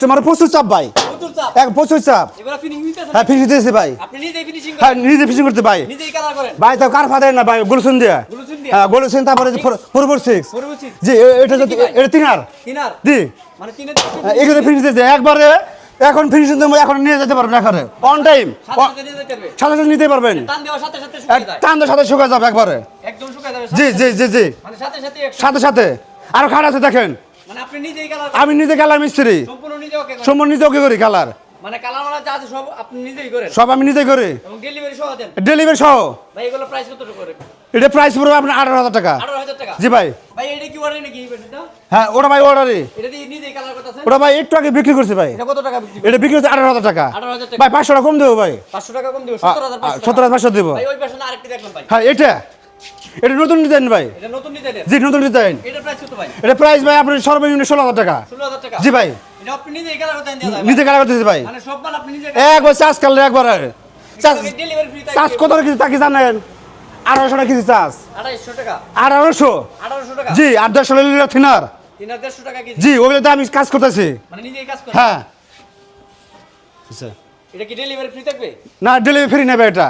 তোমার প্রচুর চাপ ভাই। এক প্রচুর চাপ। হ্যাঁ ফিনিশ দিয়েছে ভাই। হ্যাঁ নিজে ফিনিশিং করতে ভাই। ভাই তো কার ফাদার না ভাই? গোলসুন দিয়া। হ্যাঁ গোলসুন তারপরে ফোর ফোর সিক্স জি এটা এটা তিন আর কিনার জি। মানে হ্যাঁ, এগুলো ফিনিশ দিয়েছে একবারে এখন ফিনিশিং দেবো এখন নিয়ে যেতে পারবেন এখানে। অন টাইম সাথে সাথে নিতে পারবেন। টান দেওয়ার সাথে শুকিয়ে যাবে একবারে। জি জি জি জি। মানে সাথে সাথে একদম- সাথে সাথে। আরও খাট আছে দেখেন। মানে আমি নিজে কালার মিস্ত্রি। সম্পূর্ণ নিজে ওকে করি কালার মানে কালার মালা যা আছে সব আপনি নিজেই করেন। সব আমি নিজে করি। এবং ডেলিভারি সহ দেন। ডেলিভারি সহ। ভাই এগুলো প্রাইস কত করে? এটা প্রাইস পড়বে আপনার টাকা। টাকা? জি ভাই। ভাই এটা কি অর্ডার নাকি হ্যাঁ ওটা ভাই অর্ডারই এটা দিয়ে নিজেই কালার করতেছেন? ওটা ভাই একটু আগে বিক্রি করছি ভাই। এটা কত টাকা বিক্রি এটা বিক্রি হচ্ছে আঠারো হাজার টাকা। ভাই পাঁচশো টাকা কম দেবো ভাই। পাঁচশো টাকা কম দিব সত্তর হাজার পাঁচশো দেবো। ভাই ওই পেশা আরেকটি দেখলাম ভাই। হ্যাঁ এটা। এটা নতুন ডিজাইন ভাই। এটা জি নতুন ডিজাইন এটা প্রাইস ভাই? এটা আপনার সর্বনিম্ন ষোলো হাজার টাকা। ষোলো জি ভাই। এটা আপনি কালার করতেছি ভাই। আপনি একবার। চার্জ করলে একবার চার্জ ডেলিভারি কত কিছু তা কি জানেন? আঠারোশো টাকা কেজি চার্জ আড়াইশো আঠারোশো জি আর দেড়শো লিটার থিনার। জি ওগুলো আমি কাজ করতেছি। মানে হ্যাঁ। এটা কি ডেলিভারি ফ্রি থাকবে? না ডেলিভারি ফ্রি নেবে এটা।